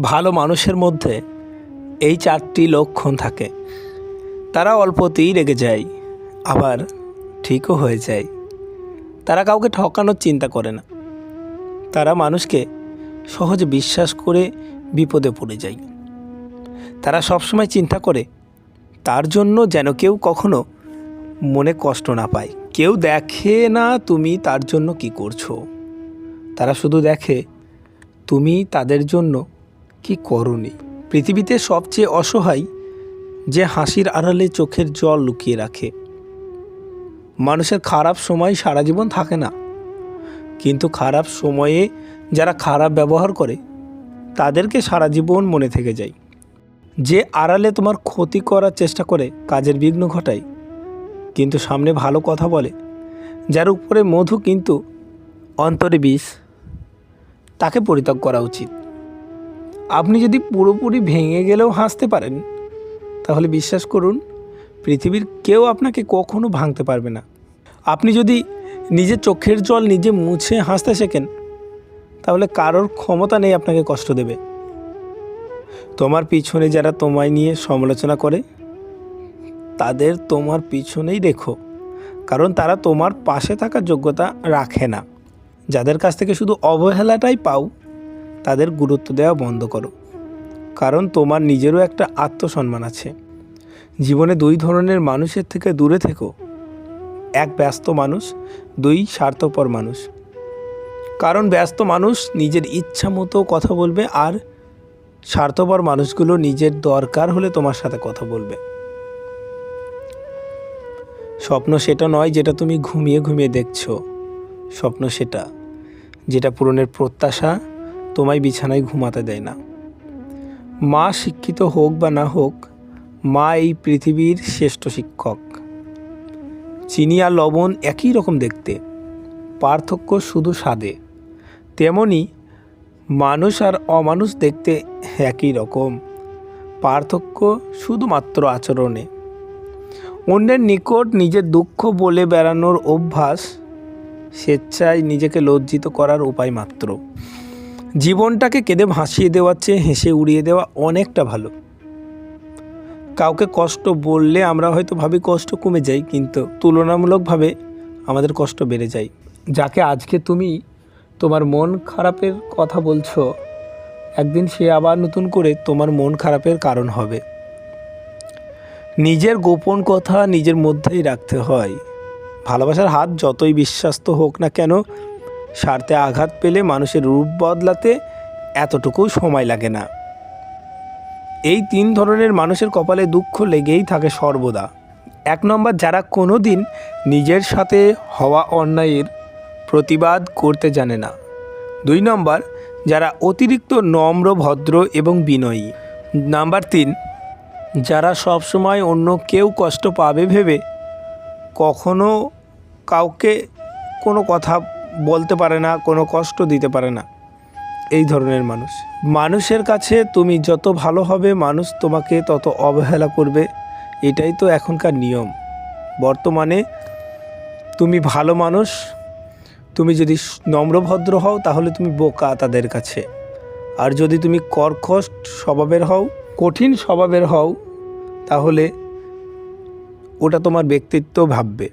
ভালো মানুষের মধ্যে এই চারটি লক্ষণ থাকে। তারা অল্পতেই রেগে যায়, আবার ঠিকও হয়ে যায়। তারা কাউকে ঠকানোর চিন্তা করে না। তারা মানুষকে সহজে বিশ্বাস করে বিপদে পড়ে যায়। তারা সবসময় চিন্তা করে, তার জন্য যেন কেউ কখনো মনে কষ্ট না পায়। কেউ দেখে না তুমি তার জন্য কি করছ। তারা শুধু দেখে, তুমি তাদের জন্য কি করনি? পৃথিবীতে সবচেয়ে অসহায় যে হাসির আড়ালে চোখের জল লুকিয়ে রাখে। মানুষের খারাপ সময় সারা জীবন থাকে না। কিন্তু খারাপ সময়ে যারা খারাপ ব্যবহার করে, তাদেরকে সারা জীবন মনে থেকে যায়। যে আড়ালে তোমার ক্ষতি করার চেষ্টা করে, কাজের বিঘ্ন ঘটায়। কিন্তু সামনে ভালো কথা বলে, যার উপরে মধু কিন্তু অন্তরে বিষ, তাকে পরিত্যাগ করা উচিত। আপনি যদি পুরোপুরি ভেঙে গেলেও হাসতে পারেন, তাহলে বিশ্বাস করুন, পৃথিবীর কেউ আপনাকে কখনো ভাঙতে পারবে না। আপনি যদি নিজের চোখের জল নিজে মুছে হাসতে শেখেন, তাহলে কারোর ক্ষমতা নেই আপনাকে কষ্ট দেবে। তোমার পিছনে যারা তোমায় নিয়ে সমালোচনা করে, তাদের তোমার পিছনেই রেখো কারণ তারা তোমার পাশে থাকার যোগ্যতা রাখে না। যাদের কাছ থেকে শুধু অবহেলাটাই পাও তাদের গুরুত্ব দেওয়া বন্ধ করো। কারণ তোমার নিজেরও একটা আত্মসম্মান আছে। জীবনে দুই ধরনের মানুষের থেকে দূরে থেকো। এক ব্যস্ত মানুষ, দুই স্বার্থপর মানুষ। কারণ ব্যস্ত মানুষ নিজের ইচ্ছা মতো কথা বলবে আর স্বার্থপর মানুষগুলো নিজের দরকার হলে তোমার সাথে কথা বলবে। স্বপ্ন সেটা নয় যেটা তুমি ঘুমিয়ে ঘুমিয়ে দেখছ। স্বপ্ন সেটা, যেটা পূরণের প্রত্যাশা তোমায় বিছানায় ঘুমাতে দেয় না। মা শিক্ষিত হোক বা না হোক, মা এই পৃথিবীর শ্রেষ্ঠ শিক্ষক। চিনি আর লবণ একই রকম দেখতে, পার্থক্য শুধু স্বাদে। তেমনি মানুষ আর অমানুষ দেখতে একই রকম, পার্থক্য শুধুমাত্র আচরণে। অন্যের নিকট নিজের দুঃখ বলে বেড়ানোর অভ্যাস, স্বেচ্ছায় নিজেকে লজ্জিত করার উপায় মাত্র। জীবনটাকে কেঁদে ভাসিয়ে দেওয়ার চেয়ে হেসে উড়িয়ে দেওয়া অনেকটা ভালো। কাউকে কষ্ট বললে আমরা হয়তো ভাবি কষ্ট কমে যায়, কিন্তু তুলনামূলকভাবে আমাদের কষ্ট বেড়ে যায়। যাকে আজকে তুমি তোমার মন খারাপের কথা বলছো, একদিন সে আবার নতুন করে তোমার মন খারাপের কারণ হবে। নিজের গোপন কথা নিজের মধ্যেই রাখতে হয়। ভালোবাসার হাত যতই বিশ্বাস্ত হোক না কেন স্বার্থে আঘাত পেলে মানুষের রূপ বদলাতে এতটুকু সময় লাগে না। এই তিন ধরনের মানুষের কপালে দুঃখ লেগেই থাকে সর্বদা। এক নম্বর, যারা কোনো দিন নিজের সাথে হওয়া অন্যায়ের প্রতিবাদ করতে জানে না। দুই নম্বর, যারা অতিরিক্ত নম্র, ভদ্র এবং বিনয়ী। নাম্বার তিন, যারা সবসময় অন্য কেউ কষ্ট পাবে ভেবে কখনো কাউকে কোনো কথা বলতে পারে না, কোনো কষ্ট দিতে পারে না। এই ধরনের মানুষ। মানুষের কাছে তুমি যত ভালো হবে, মানুষ তোমাকে তত অবহেলা করবে। এটাই তো এখনকার নিয়ম। বর্তমানে তুমি ভালো মানুষ, তুমি যদি নম্রভদ্র হও, তাহলে তুমি বোকা তাদের কাছে। আর যদি তুমি কর্কশ স্বভাবের হও, কঠিন স্বভাবের হও, তাহলে ওটা তোমার ব্যক্তিত্ব ভাববে।